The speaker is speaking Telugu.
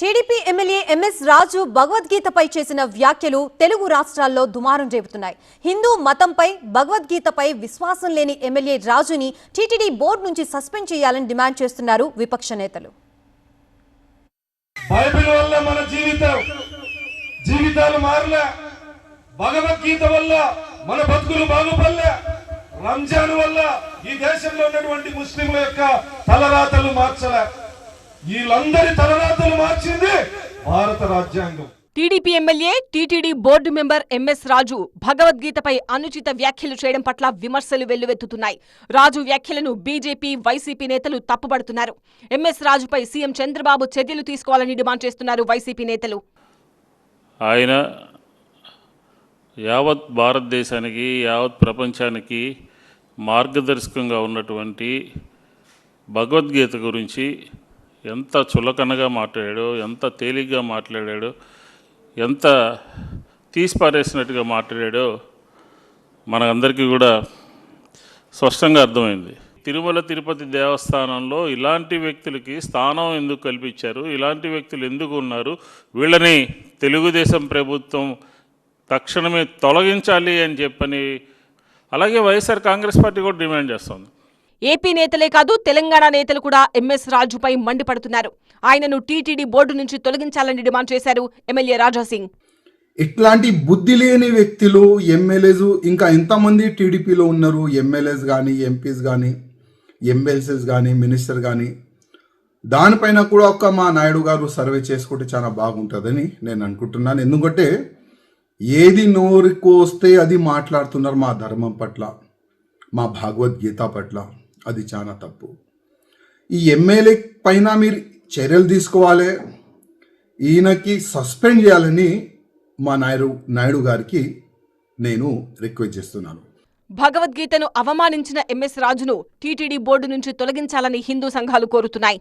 టీడీపీ ఎమ్మెల్యే ఎంఎస్ రాజు భగవద్గీతపై చేసిన వ్యాఖ్యలు తెలుగు రాష్ట్రాల్లో దుమారం రేపుతున్నాయి. హిందూ మతంపై భగవద్గీతపై విశ్వాసం లేని ఎమ్మెల్యే రాజుని టీటీడీ బోర్డు నుంచి సస్పెండ్ చేయాలని డిమాండ్ చేస్తున్నారు విపక్ష నేతలు. బైబిల్ వల్ల మన జీవితం జీవితాలు మారలే. భగవద్గీత వల్ల మన బతుకులు బాగుపడలే. రంజాన్ వల్ల ఈ దేశంలో ఉన్నటువంటి ముస్లింల యొక్క తలరాతలు మార్చలే. వీళ్ళందరి తలరాతలు మార్చింది భారత రాజ్యాంగం. TDP MLA TTD board member M S భగవద్గీతపై అనుచిత వ్యాఖ్యలు చేయడం పట్ల విమర్శలు వెల్లువెత్తుతున్నాయి. రాజు వ్యాఖ్యలను బీజేపీ వైసీపీ నేతలు తప్పుపడుతున్నారు ఎంఎస్ రాజుపై సీఎం చంద్రబాబు చర్యలు తీసుకోవాలని డిమాండ్ చేస్తున్నారు వైసీపీ నేతలు. ఆయన యావత్ భారతదేశానికి యావత్ ప్రపంచానికి మార్గదర్శకంగా ఉన్నటువంటి భగవద్గీత గురించి ఎంత చులకనగా మాట్లాడాడో ఎంత తేలిగ్గా మాట్లాడాడో ఎంత తీసిపారేసినట్టుగా మాట్లాడాడో మనందరికీ కూడా స్పష్టంగా అర్థమైంది. తిరుమల తిరుపతి దేవస్థానంలో ఇలాంటి వ్యక్తులకి స్థానం ఎందుకు కల్పించారు? ఇలాంటి వ్యక్తులు ఎందుకు ఉన్నారు? వీళ్ళని తెలుగుదేశం ప్రభుత్వం తక్షణమే తొలగించాలి అని చెప్పని అలాగే వైఎస్ఆర్ కాంగ్రెస్ పార్టీ కూడా డిమాండ్ చేస్తుంది. ఏపీ నేతలే కాదు తెలంగాణ నేతలు కూడా ఎంఎస్ రాజుపై మండిపడుతున్నారు. ఆయనను టీటీడీ బోర్డు నుంచి తొలగించాలని డిమాండ్ చేశారు ఎమ్మెల్యే రాజాసింగ్ ఇట్లాంటి బుద్ధి లేని వ్యక్తులు ఎమ్మెల్యేస్ ఇంకా ఎంతమంది టీడీపీలో ఉన్నారు? ఎమ్మెల్యేస్ కానీ ఎంపీస్ కానీ ఎమ్మెల్సీస్ కానీ మినిస్టర్ కానీ దానిపైన కూడా ఒక మా నాయుడు గారు సర్వే చేసుకుంటే చాలా బాగుంటుందని నేను అనుకుంటున్నాను. ఎందుకంటే ఏది నోరుకు వస్తే అది మాట్లాడుతున్నారు మా ధర్మం పట్ల మా భగవద్గీత పట్ల. అది చాలా తప్పు. ఈ ఎమ్మెల్యే పైన మీరు చర్యలు తీసుకోవాలి. ఈయనకి సస్పెండ్ చేయాలని మా నాయుడు నాయుడు గారికి నేను రిక్వెస్ట్ చేస్తున్నాను. భగవద్గీతను అవమానించిన ఎంఎస్ రాజును టీటీడీ బోర్డు నుంచి తొలగించాలని హిందూ సంఘాలు కోరుతున్నాయి.